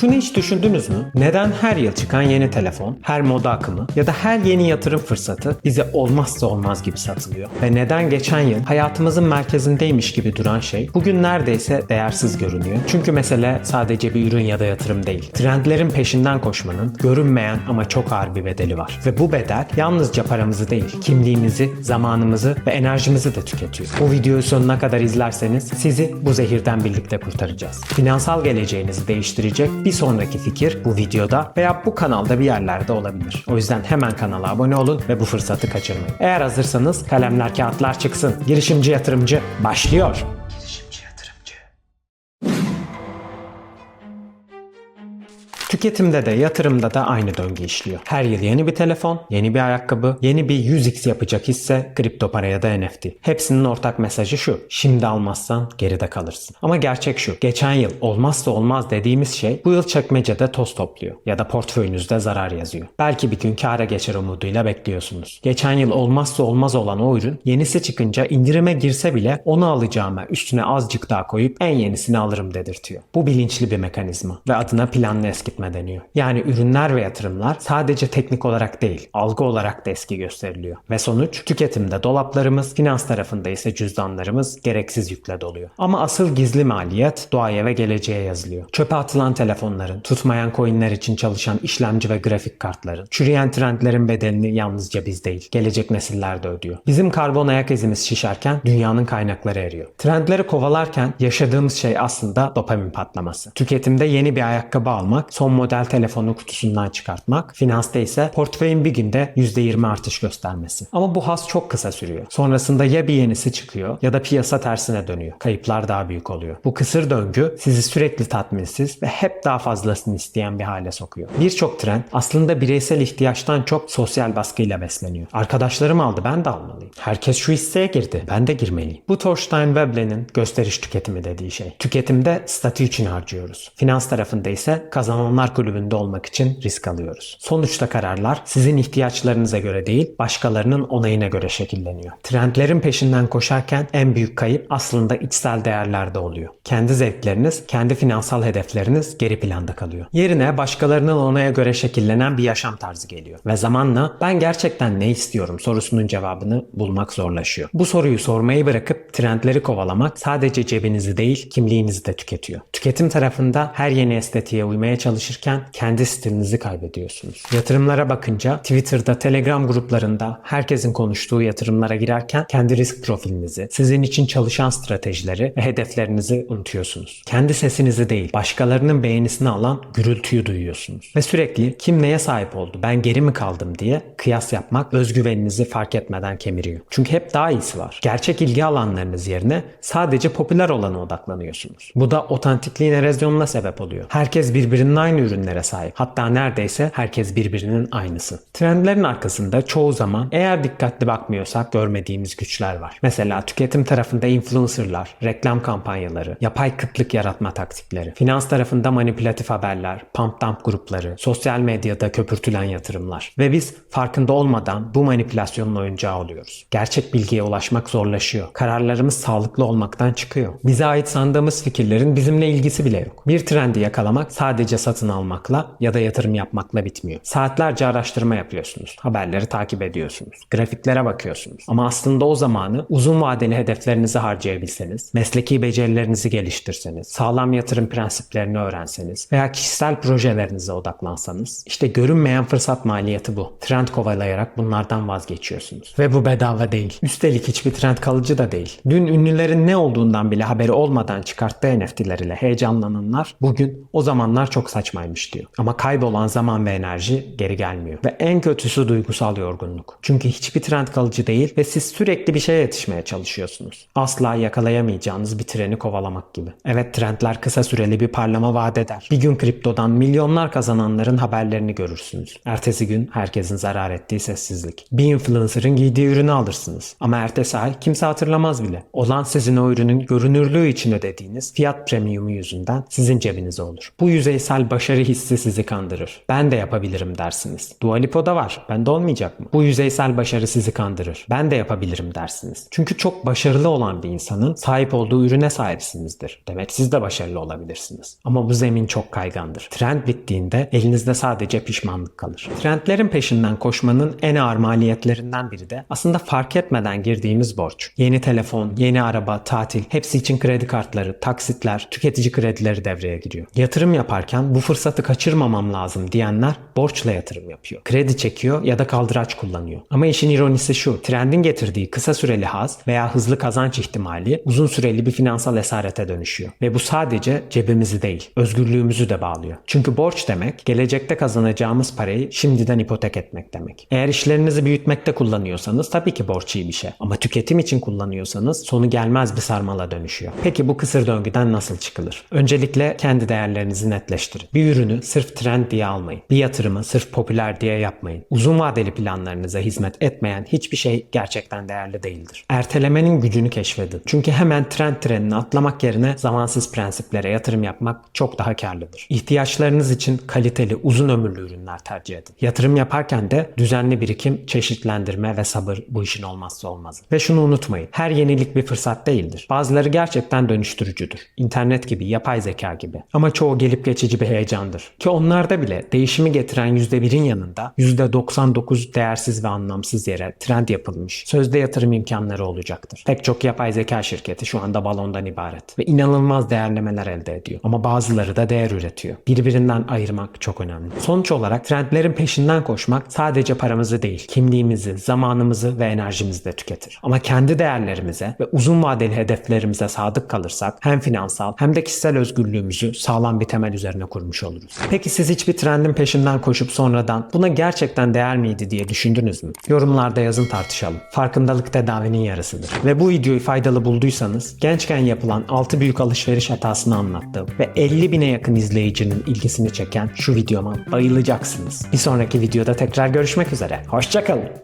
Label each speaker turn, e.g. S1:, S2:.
S1: Şunu hiç düşündünüz mü? Neden her yıl çıkan yeni telefon, her moda akımı ya da her yeni yatırım fırsatı bize olmazsa olmaz gibi satılıyor? Ve neden geçen yıl hayatımızın merkezindeymiş gibi duran şey bugün neredeyse değersiz görünüyor? Çünkü mesele sadece bir ürün ya da yatırım değil. Trendlerin peşinden koşmanın görünmeyen ama çok ağır bir bedeli var. Ve bu bedel yalnızca paramızı değil, kimliğimizi, zamanımızı ve enerjimizi de tüketiyor. Bu videoyu sonuna kadar izlerseniz sizi bu zehirden birlikte kurtaracağız. Finansal geleceğinizi değiştirecek bir sonraki fikir bu videoda veya bu kanalda bir yerlerde olabilir. O yüzden hemen kanala abone olun ve bu fırsatı kaçırmayın. Eğer hazırsanız kalemler kağıtlar çıksın. Girişimci yatırımcı başlıyor. Tüketimde de yatırımda da aynı döngü işliyor. Her yıl yeni bir telefon, yeni bir ayakkabı, yeni bir 100x yapacak hisse, kripto para ya da NFT. Hepsinin ortak mesajı şu. Şimdi almazsan geride kalırsın. Ama gerçek şu. Geçen yıl olmazsa olmaz dediğimiz şey bu yıl çekmecede toz topluyor. Ya da portföyünüzde zarar yazıyor. Belki bir gün kâra geçer umuduyla bekliyorsunuz. Geçen yıl olmazsa olmaz olan o ürün yenisi çıkınca indirime girse bile onu alacağıma üstüne azıcık daha koyup en yenisini alırım dedirtiyor. Bu bilinçli bir mekanizma ve adına planlı eskitme deniyor. Yani ürünler ve yatırımlar sadece teknik olarak değil, algı olarak da eski gösteriliyor. Ve sonuç tüketimde dolaplarımız, finans tarafında ise cüzdanlarımız gereksiz yükle doluyor. Ama asıl gizli maliyet doğaya ve geleceğe yazılıyor. Çöpe atılan telefonların, tutmayan coinler için çalışan işlemci ve grafik kartların, çürüyen trendlerin bedelini yalnızca biz değil, gelecek nesiller de ödüyor. Bizim karbon ayak izimiz şişerken dünyanın kaynakları eriyor. Trendleri kovalarken yaşadığımız şey aslında dopamin patlaması. Tüketimde yeni bir ayakkabı almak, son model telefonu kutusundan çıkartmak, finansta ise portföyün bir günde %20 artış göstermesi. Ama bu has çok kısa sürüyor. Sonrasında ya bir yenisi çıkıyor ya da piyasa tersine dönüyor. Kayıplar daha büyük oluyor. Bu kısır döngü sizi sürekli tatminsiz ve hep daha fazlasını isteyen bir hale sokuyor. Birçok trend aslında bireysel ihtiyaçtan çok sosyal baskıyla besleniyor. Arkadaşlarım aldı ben de almalıyım. Herkes şu hisseye girdi ben de girmeliyim. Bu Thorstein Veblen'in gösteriş tüketimi dediği şey. Tüketimde statü için harcıyoruz. Finans tarafında ise kazananlar kulübünde olmak için risk alıyoruz. Sonuçta kararlar sizin ihtiyaçlarınıza göre değil başkalarının onayına göre şekilleniyor. Trendlerin peşinden koşarken en büyük kayıp aslında içsel değerlerde oluyor. Kendi zevkleriniz, kendi finansal hedefleriniz geri planda kalıyor. Yerine başkalarının onaya göre şekillenen bir yaşam tarzı geliyor. Ve zamanla ben gerçekten ne istiyorum sorusunun cevabını bulmak zorlaşıyor. Bu soruyu sormayı bırakıp trendleri kovalamak sadece cebinizi değil kimliğinizi de tüketiyor. Tüketim tarafında her yeni estetiğe uymaya çalışırken kendi stilinizi kaybediyorsunuz. Yatırımlara bakınca Twitter'da, Telegram gruplarında herkesin konuştuğu yatırımlara girerken kendi risk profilinizi, sizin için çalışan stratejileri ve hedeflerinizi unutuyorsunuz. Kendi sesinizi değil, başkalarının beğenisini alan gürültüyü duyuyorsunuz. Ve sürekli kim neye sahip oldu, ben geri mi kaldım diye kıyas yapmak özgüveninizi fark etmeden kemiriyor. Çünkü hep daha iyisi var. Gerçek ilgi alanlarınız yerine sadece popüler olana odaklanıyorsunuz. Bu da otantikliğin erozyonuna sebep oluyor. Herkes birbirinin aynı ürünlere sahip. Hatta neredeyse herkes birbirinin aynısı. Trendlerin arkasında çoğu zaman eğer dikkatli bakmıyorsak görmediğimiz güçler var. Mesela tüketim tarafında influencerlar, reklam kampanyaları, yapay kıtlık yaratma taktikleri, finans tarafında manipülatif haberler, pump dump grupları, sosyal medyada köpürtülen yatırımlar ve biz farkında olmadan bu manipülasyonun oyuncağı oluyoruz. Gerçek bilgiye ulaşmak zorlaşıyor. Kararlarımız sağlıklı olmaktan çıkıyor. Bize ait sandığımız fikirlerin bizimle ilgisi bile yok. Bir trendi yakalamak sadece satın almakla ya da yatırım yapmakla bitmiyor. Saatlerce araştırma yapıyorsunuz. Haberleri takip ediyorsunuz. Grafiklere bakıyorsunuz. Ama aslında o zamanı uzun vadeli hedeflerinizi harcayabilseniz, mesleki becerilerinizi geliştirseniz, sağlam yatırım prensiplerini öğrenseniz veya kişisel projelerinize odaklansanız, işte görünmeyen fırsat maliyeti bu. Trend kovalayarak bunlardan vazgeçiyorsunuz. Ve bu bedava değil. Üstelik hiçbir trend kalıcı da değil. Dün ünlülerin ne olduğundan bile haberi olmadan çıkarttığı NFT'ler ile heyecanlananlar bugün o zamanlar çok saçmaymış diyor. Ama kaybolan zaman ve enerji geri gelmiyor. Ve en kötüsü duygusal yorgunluk. Çünkü hiçbir trend kalıcı değil ve siz sürekli bir şeye yetişmeye çalışıyorsunuz. Asla yakalayamayacağınız bir treni kovalamak gibi. Evet trendler kısa süreli bir parlama vaat eder. Bir gün kriptodan milyonlar kazananların haberlerini görürsünüz. Ertesi gün herkesin zarar ettiği sessizlik. Bir influencer'ın giydiği ürünü alırsınız. Ama ertesi ay kimse hatırlamaz bile. Olan sizin o ürünün görünürlüğü için ödediğiniz fiyat premiumu yüzünden sizin cebinize olur. Bu yüzeysel başarı başarı hissi sizi kandırır. Ben de yapabilirim dersiniz. Dua Lipo'da var. Bende olmayacak mı? Bu yüzeysel başarı sizi kandırır. Ben de yapabilirim dersiniz. Çünkü çok başarılı olan bir insanın sahip olduğu ürüne sahipsinizdir. Demek siz de başarılı olabilirsiniz. Ama bu zemin çok kaygandır. Trend bittiğinde elinizde sadece pişmanlık kalır. Trendlerin peşinden koşmanın en ağır maliyetlerinden biri de aslında fark etmeden girdiğimiz borç. Yeni telefon, yeni araba, tatil hepsi için kredi kartları, taksitler, tüketici kredileri devreye giriyor. Yatırım yaparken bu fırsatı kaçırmamam lazım diyenler borçla yatırım yapıyor. Kredi çekiyor ya da kaldıraç kullanıyor. Ama işin ironisi şu. Trendin getirdiği kısa süreli haz veya hızlı kazanç ihtimali uzun süreli bir finansal esarete dönüşüyor. Ve bu sadece cebimizi değil, özgürlüğümüzü de bağlıyor. Çünkü borç demek gelecekte kazanacağımız parayı şimdiden ipotek etmek demek. Eğer işlerinizi büyütmekte kullanıyorsanız tabii ki borç iyi bir şey. Ama tüketim için kullanıyorsanız sonu gelmez bir sarmala dönüşüyor. Peki bu kısır döngüden nasıl çıkılır? Öncelikle kendi değerlerinizi netleştirin. Bir ürünü sırf trend diye almayın. Bir yatırımı sırf popüler diye yapmayın. Uzun vadeli planlarınıza hizmet etmeyen hiçbir şey gerçekten değerli değildir. Ertelemenin gücünü keşfedin. Çünkü hemen trend trenini atlamak yerine zamansız prensiplere yatırım yapmak çok daha karlıdır. İhtiyaçlarınız için kaliteli, uzun ömürlü ürünler tercih edin. Yatırım yaparken de düzenli birikim, çeşitlendirme ve sabır bu işin olmazsa olmazı. Ve şunu unutmayın. Her yenilik bir fırsat değildir. Bazıları gerçekten dönüştürücüdür. İnternet gibi, yapay zeka gibi. Ama çoğu gelip geçici bir heyecandır. Ki onlarda bile değişimi getiren %1'in yanında %99 değersiz ve anlamsız yere trend yapılmış. Sözde yatırım imkanları olacaktır. Pek çok yapay zeka şirketi şu anda balondan ibaret ve inanılmaz değerlemeler elde ediyor. Ama bazıları da değer üretiyor. Birbirinden ayırmak çok önemli. Sonuç olarak trendlerin peşinden koşmak sadece paramızı değil, kimliğimizi, zamanımızı ve enerjimizi de tüketir. Ama kendi değerlerimize ve uzun vadeli hedeflerimize sadık kalırsak hem finansal hem de kişisel özgürlüğümüzü sağlam bir temel üzerine kurmuş oluruz. Peki siz hiçbir trendin peşinden koşup sonradan buna gerçekten değer miydi diye düşündünüz mü? Yorumlarda yazın tartışalım. Farkındalık tedavinin yarısıdır. Ve bu videoyu faydalı bulduysanız gençken yapılan 6 büyük alışveriş hatasını anlattığım ve 50 bine yakın izleyicinin ilgisini çeken şu videoma bayılacaksınız. Bir sonraki videoda tekrar görüşmek üzere. Hoşçakalın.